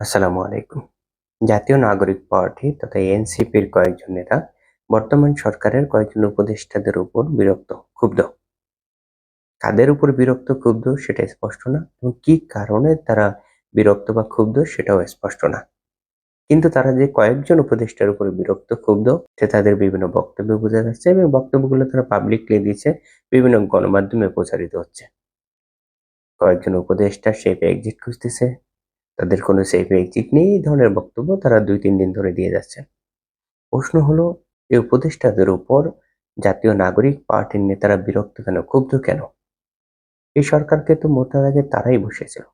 আসসালামু আলাইকুম। জাতীয় নাগরিক পার্টি তথা এনসিপির কয়েকজন নেতা বর্তমান সরকারের কয়েকজন উপদেষ্টাদের উপর বিরক্ত, ক্ষুব্ধ। কাদের উপর বিরক্ত, ক্ষুব্ধ সেটা স্পষ্ট না এবং কি কারণে তারা বিরক্ত বা ক্ষুব্ধ সেটাও স্পষ্ট না। কিন্তু তারা যে কয়েকজন উপদেষ্টার উপর বিরক্ত, ক্ষুব্ধ, সে তাদের বিভিন্ন বক্তব্য বোঝা যাচ্ছে এবং বক্তব্যগুলো তারা পাবলিকলি দিচ্ছে, বিভিন্ন গণমাধ্যমে প্রচারিত হচ্ছে। কয়েকজন উপদেষ্টা সেই এক্সিট খুঁজতেছে তাদের কোনো সেফ এক্সিট নেই, এই ধরনের বক্তব্য তারা দুই, তিন দিন ধরে দিয়ে যাচ্ছে। প্রশ্ন হলো, এই উপদেষ্টাদের উপর জাতীয় নাগরিক পার্টির নেতারা বিরক্ত কেন, ক্ষুব্ধ কেন? এই সরকারকে তো মোটার আগে তারাই বসেছিল।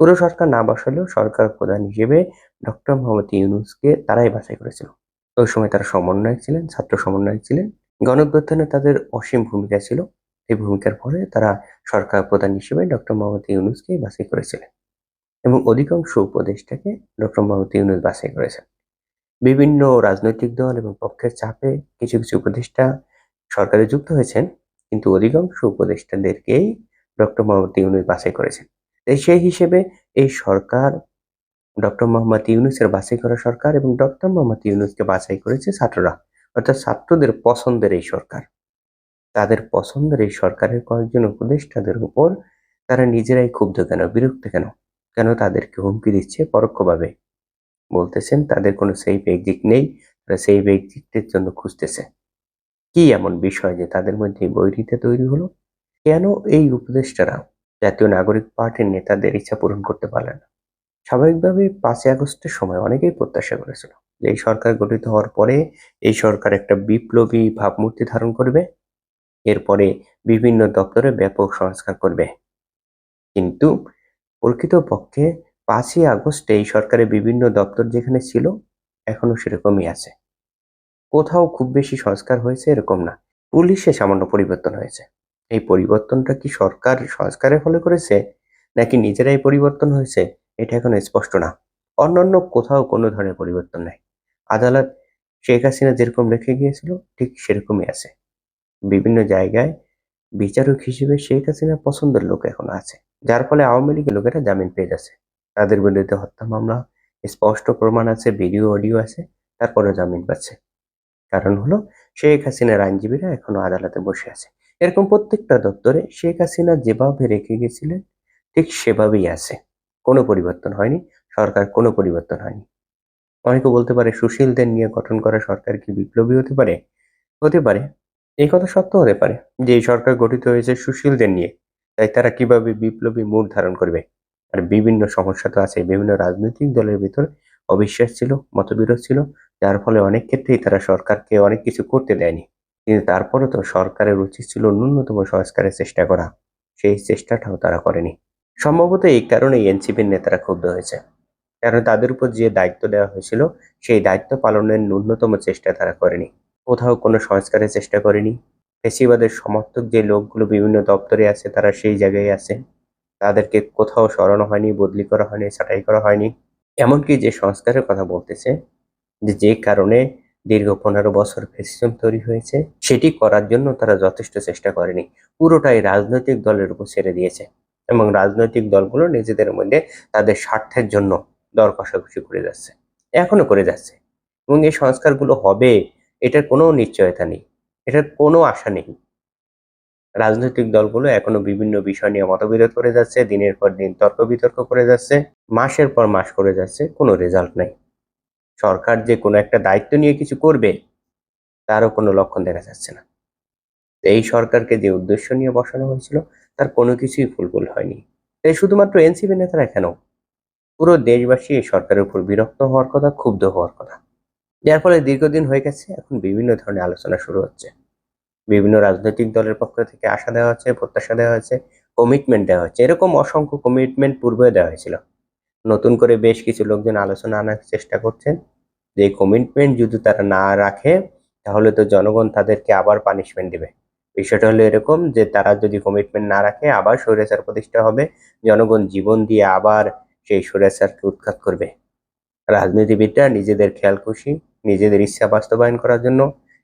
পুরো সরকার না বসালেও সরকার প্রধান হিসেবে ডক্টর মোহাম্মদ ইউনুসকে তারাই বাছাই করেছিল। ওই সময় তারা সমন্বয়ক ছিলেন, ছাত্র সমন্বয়ক ছিলেন। গণঅভ্যুত্থানে তাদের অসীম ভূমিকা ছিল। এই ভূমিকার ফলে তারা সরকার প্রধান হিসেবে ডক্টর মোহাম্মদ ইউনুসকে বাছাই করেছিলেন। এবং অধিকাংশ উপদেষ্টাকে ডক্টর মোহাম্মদ ইউনুস বাছাই করেছেন। বিভিন্ন রাজনৈতিক দল এবং পক্ষের চাপে কিছু কিছু উপদেষ্টা সরকারে যুক্ত হয়েছেন, কিন্তু অধিকাংশ উপদেষ্টাদেরকেই ডক্টর মোহাম্মদ ইউনুস বাছাই করেছেন। তাই সেই হিসেবে এই সরকার, ডক্টর মোহাম্মদ ইউনুসের বাছাই করা সরকার এবং ডক্টর মোহাম্মদ ইউনুসকে বাছাই করেছে ছাত্ররা, অর্থাৎ ছাত্রদের পছন্দের এই সরকার। তাদের পছন্দের এই সরকারের কয়েকজন উপদেষ্টাদের উপর তারা নিজেরাই ক্ষুব্ধ কেন, বিরক্ত কেন? কেন তাদেরকে হুমকি দিচ্ছে? পরোক্ষভাবে বলতেছেন, তাদের কোনো সেফ এক্সিট নেই, তারা সেফ এক্সিটের জন্য খুঁজতেছে। কি এমন বিষয় যে তাদের মধ্যে বৈরিতা তৈরি হলো? কেন এই উপদেষ্টারা জাতীয় নাগরিক পার্টির নেতাদের ইচ্ছা পূরণ করতে পারলেন না? স্বাভাবিকভাবে পাঁচই আগস্টের সময় অনেকেই প্রত্যাশা করেছিল যে এই সরকার গঠিত হওয়ার পরে এই সরকার একটা বিপ্লবী ভাবমূর্তি ধারণ করবে, এরপরে বিভিন্ন দপ্তরে ব্যাপক সংস্কার করবে। কিন্তু প্রকৃতপক্ষে পাঁচই আগস্টে এই সরকারের বিভিন্ন দপ্তর যেখানে ছিল এখনও সেরকমই আছে। কোথাও খুব বেশি সংস্কার হয়েছে এরকম না। পুলিশে সামান্য পরিবর্তন হয়েছে। এই পরিবর্তনটা কি সরকার সংস্কারের ফলে করেছে, নাকি নিজেরাই পরিবর্তন হয়েছে, এটা এখনও স্পষ্ট না। অন্যান্য কোথাও কোনো ধরনের পরিবর্তন নাই। আদালত শেখ হাসিনা যেরকম রেখে গিয়েছিল, ঠিক সেরকমই আছে। বিভিন্ন জায়গায় বিচারক হিসেবে শেখ হাসিনা পছন্দের লোক এখন আছে। যার ফলে আওয়ামী লীগের লোকেরা জামিন পেয়ে যাচ্ছে। তাদের বিরুদ্ধে হত্যা মামলা, স্পষ্ট প্রমাণ আছে, ভিডিও, অডিও আছে তারপরে জামিন পাচ্ছে। কারণ হলো, শেখ হাসিনার আইনজীবীরা এখনও আদালতে বসে আছে। এরকম প্রত্যেকটা দপ্তরে শেখ হাসিনা যেভাবে রেখে গেছিলেন, ঠিক সেভাবেই আছে। কোনো পরিবর্তন হয়নি, সরকার কোনো পরিবর্তন হয়নি। অনেকে বলতে পারে, সুশীলদের নিয়ে গঠন করা সরকার কি বিপ্লবী হতে পারে? হতে পারে। এই কথা সত্য হতে পারে যে এই সরকার গঠিত হয়েছে সুশীলদের নিয়ে। তাই তারা কীভাবে বিপ্লবী মুড ধারণ করবে? আর বিভিন্ন সমস্যা তো আছে, বিভিন্ন রাজনৈতিক দলের ভিতর অবিশ্বাস ছিল, মতবিরোধ ছিল, যার ফলে অনেক ক্ষেত্রেই তারা সরকারকে অনেক কিছু করতে দেয়নি। কিন্তু তারপরে তো সরকারের উচিত ছিল ন্যূনতম সংস্কারের চেষ্টা করা। সেই চেষ্টাটাও তারা করেনি। সম্ভবত এই কারণে এনসিপির নেতারা ক্ষুব্ধ হয়েছে। কারণ তাদের উপর যে দায়িত্ব দেওয়া হয়েছিল, সেই দায়িত্ব পালনের ন্যূনতম চেষ্টা তারা করেনি। কোথাও কোনো সংস্কারের চেষ্টা করেনি। ফেসিবাদের সমর্থক যে লোকগুলো বিভিন্ন দপ্তরে আছে, তারা সেই জায়গায় আছে। তাদেরকে কোথাও সরানো হয়নি, বদলি করা হয়নি, ছাঁটাই করা হয়নি। এমনকি যে সংস্কারের কথা বলতেছে, যে যে কারণে দীর্ঘ পনেরো বছর ফেসিজম তৈরি হয়েছে, সেটি করার জন্য তারা যথেষ্ট চেষ্টা করেনি। পুরোটাই রাজনৈতিক দলের উপর ছেড়ে দিয়েছে এবং রাজনৈতিক দলগুলো নিজেদের মধ্যে তাদের স্বার্থের জন্য দর কষাকষি করে যাচ্ছে, এখনও করে যাচ্ছে। এবং এই সংস্কারগুলো হবে এটার কোনো নিশ্চয়তা নেই। এটার কোনো আশা নেই। রাজনৈতিক দলগুলো এখনও বিভিন্ন বিষয় নিয়ে মতবিরোধ করে যাচ্ছে, দিনের পর দিন তর্ক বিতর্ক করে যাচ্ছে, মাসের পর মাস করে যাচ্ছে, কোনো রেজাল্ট নাই। সরকার যে কোনো একটা দায়িত্ব নিয়ে কিছু করবে, তারও কোনো লক্ষণ দেখা যাচ্ছে না। এই সরকারকে যে উদ্দেশ্য নিয়ে বসানো হয়েছিল, তার কোনো কিছুই ফুলফুল হয়নি। তাই শুধুমাত্র এনসিপি নেতারা কেন? পুরো দেশবাসী এই সরকারের উপর বিরক্ত হওয়ার কথা, ক্ষুব্ধ হওয়ার কথা। যার ফলে দীর্ঘদিন হয়ে গেছে, এখন বিভিন্ন ধরনের আলোচনা শুরু হচ্ছে। বিভিন্ন রাজনৈতিক দলের পক্ষ থেকে আশা দেওয়া হচ্ছে, প্রত্যাশা দেওয়া হচ্ছে কমিটমেন্ট দেওয়া হচ্ছে। এরকম অসংখ্য কমিটমেন্ট পূর্বে দেওয়া হয়েছিল। নতুন করে বেশ কিছু লোকজন আলোচনা আনার চেষ্টা করছেন। যে কমিটমেন্ট যদি তারা না রাখে, তাহলে তো জনগণ তাদেরকে আবার পানিশমেন্ট দেবে। বিষয়টা হলো এরকম যে তারা যদি কমিটমেন্ট না রাখে, আবার স্বৈরাচার প্রতিষ্ঠা হবে। জনগণ জীবন দিয়ে আবার সেই স্বৈরাচারকে উৎখাত করবে। রাজনীতিবিদরা নিজেদের খেয়াল খুশি নিজেদের ইচ্ছা বাস্তবায়ন করার জন্য,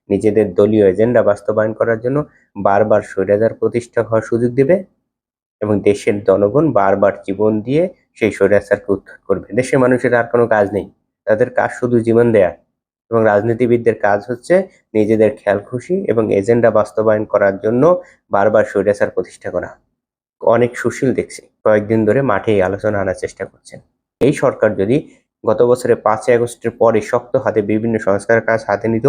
নিজেদের দলীয় এজেন্ডা বাস্তবায়ন করার জন্য বারবার স্বৈরাচার প্রতিষ্ঠা হওয়ার সুযোগ দেবে এবং দেশের জনগণ বারবার জীবন দিয়ে সেই স্বৈরাচারকে উত্থান করবে। দেশের মানুষের আর কোনো কাজ নেই। তাদের কাজ শুধু জীবন দেয়া এবং রাজনীতিবিদদের কাজ হচ্ছে নিজেদের খেয়াল খুশি এবং এজেন্ডা বাস্তবায়ন করার জন্য বারবার স্বৈরাচার প্রতিষ্ঠা করা। অনেক সুশীল দেখছি। কয়েকদিন ধরে মাঠে আলোচনা আনার চেষ্টা করছেন। এই সরকার যদি গত বছরে পাঁচই আগস্টের পরে শক্ত হাতে বিভিন্ন সংস্কার কাজ হাতে নিত,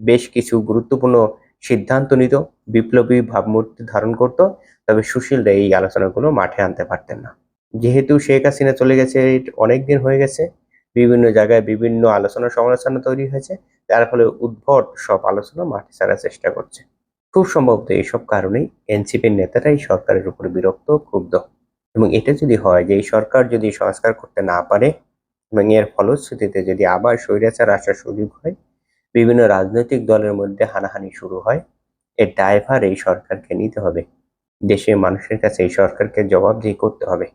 বেশ কিছু গুরুত্বপূর্ণ সিদ্ধান্ত নিত, বিপ্লবী ভাবমূর্তি ধারণ করত, তবে সুশীলরা এই আলোচনাগুলো মাঠে আনতে পারতেন না। যেহেতু শেখ হাসিনা চলে গেছে অনেক দিন হয়ে গেছে, বিভিন্ন জায়গায় বিভিন্ন আলোচনা সমালোচনা তৈরি হয়েছে যার ফলে উদ্ভট সব আলোচনা মাঠে ছাড়ার চেষ্টা করছে। খুব সম্ভবত এইসব কারণেই এনসিপির নেতারাই সরকারের উপর বিরক্ত, ক্ষুব্ধ। এবং এটা যদি হয় যে এই সরকার যদি সংস্কার করতে না পারে এবং এর ফলশ্রুতিতে যদি আবার স্বৈরাচার আসার সুযোগ হয়, বিভিন্ন রাজনৈতিক দলের মধ্যে হানাহানি শুরু হয়, এর ড্রাইভার এই সরকারকে নিতে হবে। দেশের মানুষের কাছে এই সরকারকে জবাবদিহি করতে হবে।